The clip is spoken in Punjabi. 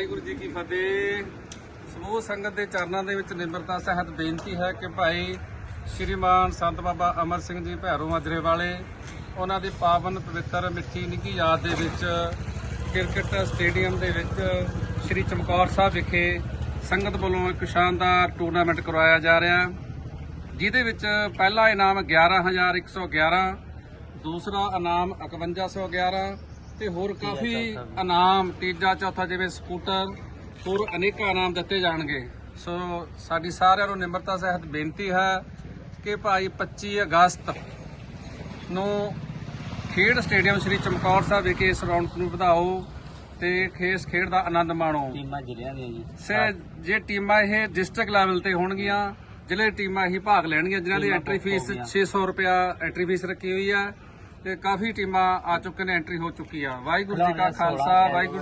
ਵਾਹਿਗੁਰੂ ਜੀ ਕੀ ਫਤਿਹ। ਸਮੂਹ ਸੰਗਤ ਦੇ ਚਰਨਾਂ ਦੇ ਵਿੱਚ ਨਿਮਰਤਾ ਸਹਿਤ ਬੇਨਤੀ ਹੈ ਕਿ ਭਾਈ ਸ਼੍ਰੀਮਾਨ ਸੰਤ ਬਾਬਾ ਅਮਰ ਸਿੰਘ ਜੀ ਭੈਰੋ ਮਾਜਰੇ ਵਾਲੇ, ਉਹਨਾਂ ਦੀ ਪਾਵਨ ਪਵਿੱਤਰ ਮਿੱਠੀ ਨਿੱਘੀ ਯਾਦ ਦੇ ਵਿੱਚ ਕ੍ਰਿਕਟ ਸਟੇਡੀਅਮ ਦੇ ਵਿੱਚ ਸ਼੍ਰੀ ਚਮਕੌਰ ਸਾਹਿਬ ਵਿਖੇ ਸੰਗਤ ਵੱਲੋਂ ਇੱਕ ਸ਼ਾਨਦਾਰ ਟੂਰਨਾਮੈਂਟ ਕਰਵਾਇਆ ਜਾ ਰਿਹਾ ਜਿਹਦੇ ਵਿੱਚ ਪਹਿਲਾ ਇਨਾਮ 11111 ਦੂਸਰਾ ਇਨਾਮ 5111 ਤੇ ਹੋਰ ਕਾਫੀ ਇਨਾਮ ਤੀਜਾ ਚੌਥਾ ਜਿਵੇਂ ਸਕੂਟਰ ਹੋਰ ਅਨੇਕਾਂ ਇਨਾਮ ਦਿੱਤੇ ਜਾਣਗੇ। ਸੋ ਸਾਡੀ ਸਾਰਿਆਂ ਨੂੰ ਨਿਮਰਤਾ ਸਹਿਤ ਬੇਨਤੀ ਹੈ ਕਿ ਭਾਈ 25 ਅਗਸਤ ਨੂੰ ਖੇਡ ਸਟੇਡੀਅਮ ਸ੍ਰੀ ਚਮਕੌਰ ਸਾਹਿਬ ਵਿਖੇ ਇਸ ਰੌਣਕ ਨੂੰ ਵਧਾਓ ਤੇ ਖੇਸ ਖੇਡ ਦਾ ਆਨੰਦ ਮਾਣੋ। ਟੀਮਾਂ ਜ਼ਿਲ੍ਹਿਆਂ ਦੀਆਂ ਜੀ। ਸੇ ਜੇ ਟੀਮਾਂ ਇਹ ਡਿਸਟ੍ਰਿਕਟ ਲੈਵਲ ਤੇ ਹੋਣਗੀਆਂ ਜ਼ਿਲ੍ਹੇ ਟੀਮਾਂ ਹੀ ਭਾਗ ਲੈਣਗੀਆਂ ਜਿਨ੍ਹਾਂ ਦੀ ਐਂਟਰੀ ਫੀਸ ਹੋ ਗਈਆਂ। 600 ਰੁਪਿਆ ਐਂਟਰੀ ਫੀਸ ਰੱਖੀ ਹੋਈ ਆ ਤੇ ਕਾਫੀ ਟੀਮਾਂ ਆ ਚੁੱਕੇ ਨੇ ਐਂਟਰੀ ਹੋ ਚੁੱਕੀ ਆ। ਵਾਹਿਗੁਰੂ ਜੀ ਕਾ ਖਾਲਸਾ ਵਾਹਿਗੁਰੂ